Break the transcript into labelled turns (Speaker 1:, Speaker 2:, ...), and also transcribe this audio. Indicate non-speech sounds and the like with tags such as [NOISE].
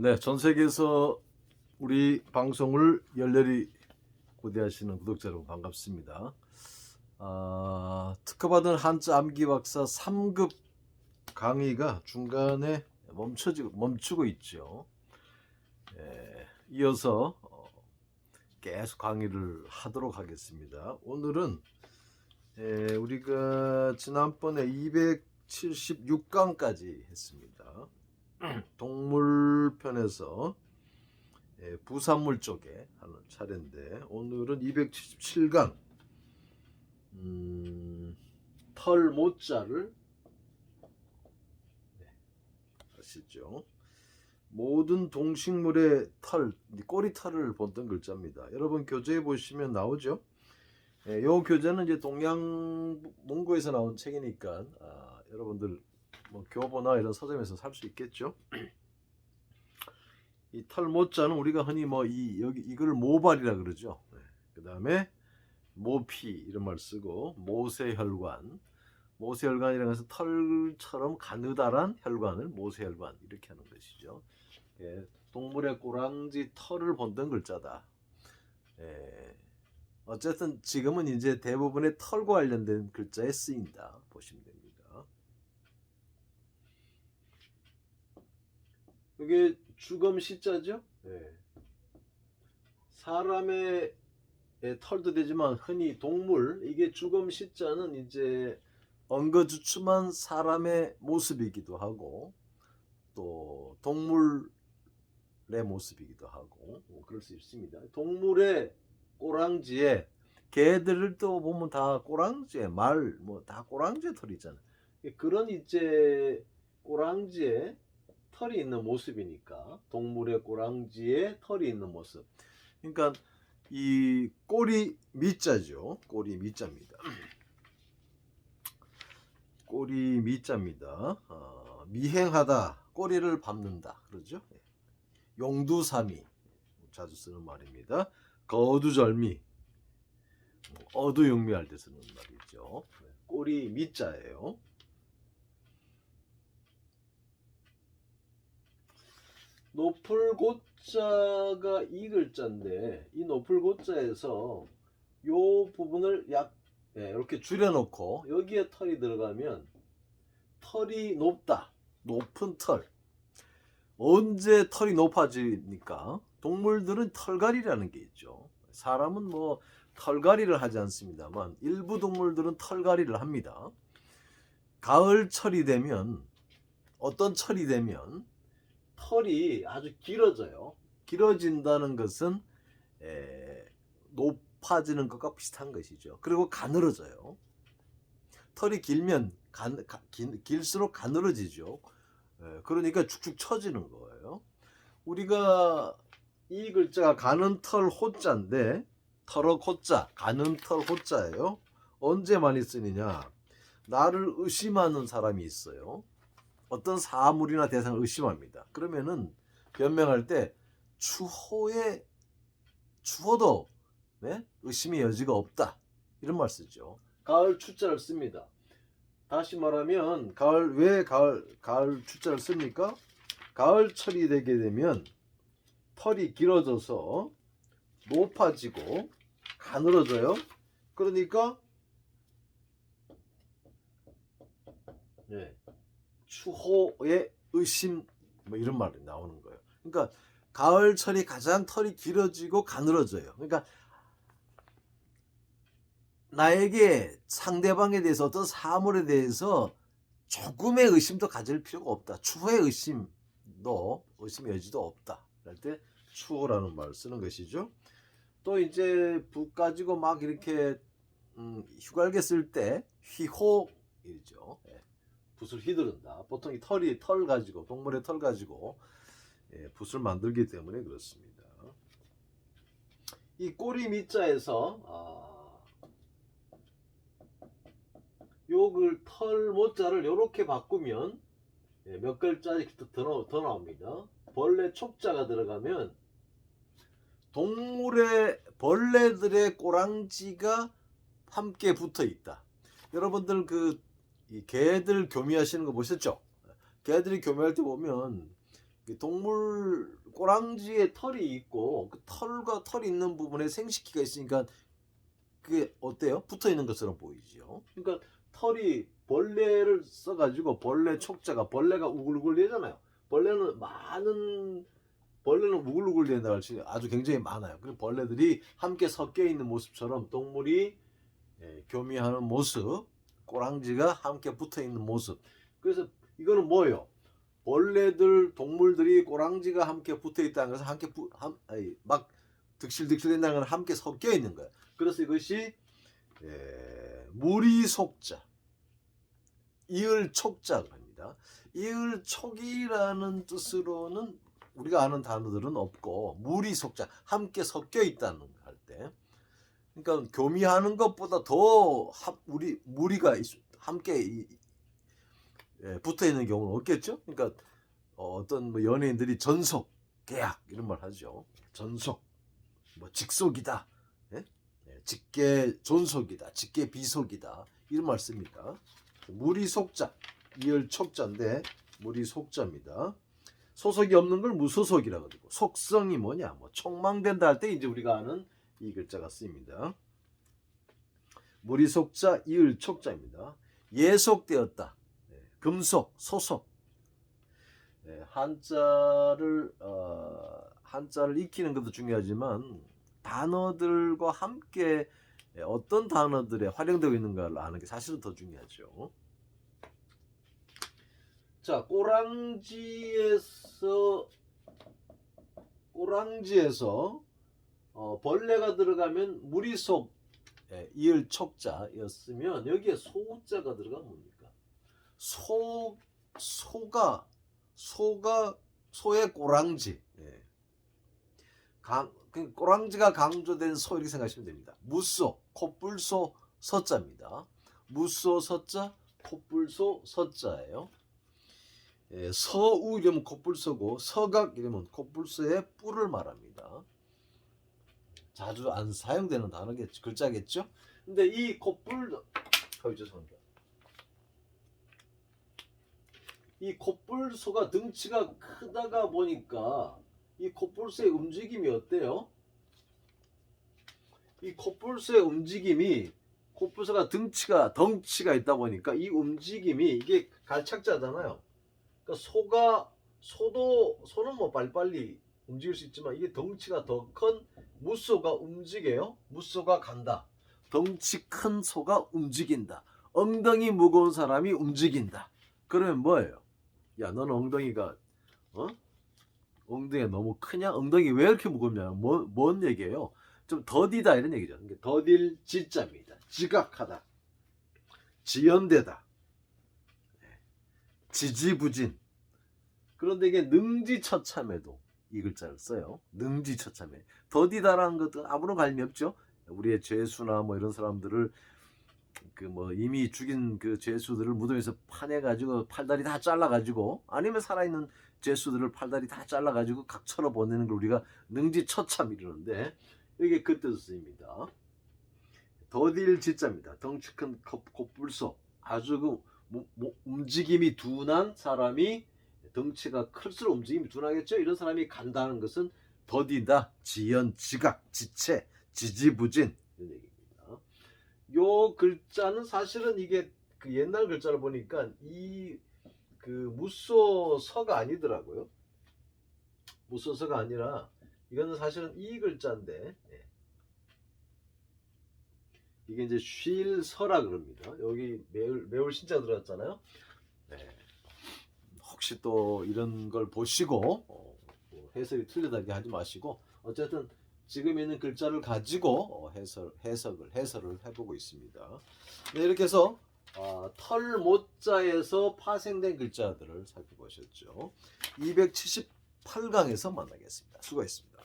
Speaker 1: 네, 전 세계에서 우리 방송을 열렬히 고대하시는 구독자 여러분 반갑습니다. 아, 특허받은 한자 암기 박사 3급 강의가 중간에 멈춰지고 멈추고 있죠. 예, 이어서 어, 계속 강의를 하도록 하겠습니다. 오늘은 예, 우리가 지난번에 276강까지 했습니다. [CLEARS THROAT] 동물 편에서 예, 부산물 쪽에 하는 차례인데 오늘은 277강 음, 털 모자를 네, 아시죠? 모든 동식물의 털, 이 꼬리 털을 본뜬 글자입니다. 여러분 교재에 보시면 나오죠? 예, 요 교재는 이제 동양 문고에서 나온 책이니까 아, 여러분들 뭐 교보나 이런 서점에서 살 수 있겠죠. [CLEARS THROAT] 이 털모자는 우리가 흔히 뭐 이 여기 이걸 모발이라 그러죠. 네. 그다음에 모피 이런 말 쓰고 모세혈관, 모세혈관이라는 것은 털처럼 가느다란 혈관을 모세혈관 이렇게 하는 것이죠. 예, 동물의 꼬랑지 털을 본뜬 글자다. 예, 어쨌든 지금은 이제 대부분의 털과 관련된 글자에 쓰인다 보시면 됩니다. 이게 주검 시자죠? 네. 사람의 예, 털도 되지만 흔히 동물 이게 주검 시자는 이제 엉거주춤한 사람의 모습이기도 하고 또 동물의 모습이기도 하고 뭐 그럴 수 있습니다. 동물의 꼬랑지에 개들을 또 보면 다 꼬랑지에 말 뭐 다 꼬랑지에 털이잖아. 그런 이제 꼬랑지에 털이 있는 모습이니까 동물의 꼬랑지에 털이 있는 모습. 그러니까 이 꼬리 밑자죠. 꼬리 밑자입니다. 꼬리 밑자입니다. 어, 미행하다, 꼬리를 밟는다, 그러죠. 예. 용두삼이 자주 쓰는 말입니다. 거두절미, 어두영미할 때 쓰는 말이죠. 네, 꼬리 밑자예요. 높을 고자가 이 글자인데 이 높을 고자에서 요 부분을 약 예, 이렇게 줄여놓고 여기에 털이 들어가면 털이 높다. 높은 털. 언제 털이 높아지니까? 동물들은 털갈이라는 게 있죠. 사람은 뭐 털갈이를 하지 않습니다만 일부 동물들은 털갈이를 합니다. 가을철이 되면 어떤 철이 되면 털이 아주 길어져요. 길어진다는 것은 에, 높아지는 것과 비슷한 것이죠. 그리고 가늘어져요. 털이 길면 간, 가, 길, 길수록 가늘어지죠. 에, 그러니까 축축 처지는 거예요. 우리가 이 글자가 가는 털 호자인데 털어 호자, 가는 털 호자예요. 언제 많이 쓰느냐? 나를 의심하는 사람이 있어요. 어떤 사물이나 대상을 의심합니다. 그러면은 변명할 때 추호에 추호도 네? 의심의 여지가 없다 이런 말 쓰죠. 가을 추자를 씁니다. 다시 말하면 가을 왜 가을 가을 추자를 씁니까? 가을철이 되게 되면 털이 길어져서 높아지고 가늘어져요. 그러니까 네. 추호의 의심 뭐 이런 말이 나오는 거예요. 그러니까 가을철이 가장 털이 길어지고 가늘어져요. 그러니까 나에게 상대방에 대해서 어떤 사물에 대해서 조금의 의심도 가질 필요가 없다. 추호의 의심도 의심의 여지도 없다. 그럴 때 추호라는 말을 쓰는 것이죠. 또 이제 붓 가지고 막 이렇게 음, 휴갈게 쓸때 휘호이죠. 예. 붓을 휘두른다. 보통 이 털이 털 가지고 동물의 털 가지고 예, 붓을 만들기 때문에 그렇습니다. 이 꼬리 밑자에서 아, 요글 털 모자를 이렇게 바꾸면 예, 몇 글자씩 더, 더, 더 나옵니다. 벌레 촉자가 들어가면 동물의 벌레들의 꼬랑지가 함께 붙어 있다. 여러분들 그 이 개들 교미하시는 거 보셨죠? 개들이 교미할 때 보면 그 동물 꼬랑지에 털이 있고 그 털과 털이 있는 부분에 생식기가 있으니까 그게 어때요? 붙어 있는 것처럼 보이죠. 그러니까 털이 벌레를 써가지고 벌레 촉자가 벌레가 우글우글 대잖아요. 벌레는 많은 벌레는 우글우글 된다 할지 아주 굉장히 많아요. 그 벌레들이 함께 섞여 있는 모습처럼 동물이 예, 교미하는 모습, 꼬랑지가 함께 붙어 있는 모습. 그래서 이거는 뭐예요? 벌레들, 동물들이 꼬랑지가 함께 붙어 있다는 것은 함께 부, 함, 아니, 막 득실득실 된다는 건 함께 섞여 있는 거예요. 그래서 이것이 예, 무리 속자, 이을 촉자가 합니다. 이을 촉이라는 뜻으로는 우리가 아는 단어들은 없고 무리 속자, 함께 섞여 있다는. 그러니까 교미하는 것보다 더 합- 우리 무리가 있- 함께 이- 예, 붙어 있는 경우는 없겠죠. 그러니까 어, 떤 뭐 연예인들이 전속 계약 이런 말 하죠. 전속 뭐 직속이다, 예? 예, 직계 존속이다, 직계 비속이다 이런 말 씁니다. 무리 속자 이열촉자인데 무리 속자입니다. 소속이 없는 걸 무소속이라 그러고 속성이 뭐냐 뭐 촉망된다 할 때 이제 우리가 아는 이 글자가 쓰입니다. 무리속자 이을 촉자입니다. 예속되었다. 네, 금속, 소속. 네, 한자를 어, 한자를 익히는 것도 중요하지만 단어들과 함께 예, 어떤 단어들에 활용되고 있는가를 아는 게 사실은 더 중요하죠. 자, 꼬랑지에서 꼬랑지에서 어, 벌레가 들어가면 무리 속 예, 이을 촉자였으면 여기에 소자가 들어가면 뭡니까? 소 소가 소가 소의 꼬랑지. 예. 강, 그 꼬랑지가 강조된 소 이렇게 생각하시면 됩니다. 무소, 콧불소, 서자입니다. 무소, 서자, 콧불소, 서자예요. 예, 서우 이러면 콧불소고 서각 이러면 콧불소의 뿔을 말합니다. 자주 안 사용되는 단어겠죠, 글자겠죠. 근데 이 콧불, 어, 죄송합니다. 이 콧불소가 등치가 크다가 보니까 이 콧불소의 움직임이 어때요? 이 콧불소의 움직임이 콧불소가 등치가 덩치가 있다 보니까 이 움직임이 이게 갈착자잖아요. 그러니까 소가 소도 소는 뭐 빨리빨리 움직일 수 있지만 이게 덩치가 더 큰 무소가 움직여요. 무소가 간다. 덩치 큰 소가 움직인다. 엉덩이 무거운 사람이 움직인다. 그러면 뭐예요? 야, 너는 엉덩이가 어? 엉덩이가 너무 크냐? 엉덩이 왜 이렇게 무겁냐? 뭐, 뭔 얘기예요? 좀 더디다 이런 얘기죠. 더딜 지자입니다. 지각하다. 지연되다. 네. 지지부진. 그런데 이게 능지처참에도 이 글자를 써요. 능지처참에. 더디다라는 것도 아무런 관련이 없죠. 우리의 죄수나 뭐 이런 사람들을 그 뭐 이미 죽인 그 죄수들을 무덤에서 파내 가지고 팔다리 다 잘라 가지고 아니면 살아있는 죄수들을 팔다리 다 잘라 가지고 각처로 보내는 걸 우리가 능지처참 이러는데 이게 그 뜻을 씁니다. 더딜 지자입니다. 덩치 큰 컵- 콧불소 아주 그 모- 모- 움직임이 둔한 사람이 덩치가 클수록 움직임이 둔하겠죠. 이런 사람이 간다는 것은 더디다, 지연, 지각, 지체, 지지부진 이런 얘기입니다. 요 글자는 사실은 이게 그 옛날 글자를 보니까 이 그 무소서가 아니더라고요. 무소서가 아니라 이거는 사실은 이 글자인데 예. 이게 이제 쉴서라 그럽니다. 여기 매울 매울 신자 들어갔잖아요. 네. 혹시 또 이런 걸 보시고 어, 뭐 해석이 틀리다게 하지 마시고 어쨌든 지금 있는 글자를 가지고 어, 해설 해석을 해설을 해보고 있습니다. 네, 이렇게 해서 아, 털 모자에서 파생된 글자들을 살펴보셨죠. 278강에서 만나겠습니다. 수고했습니다.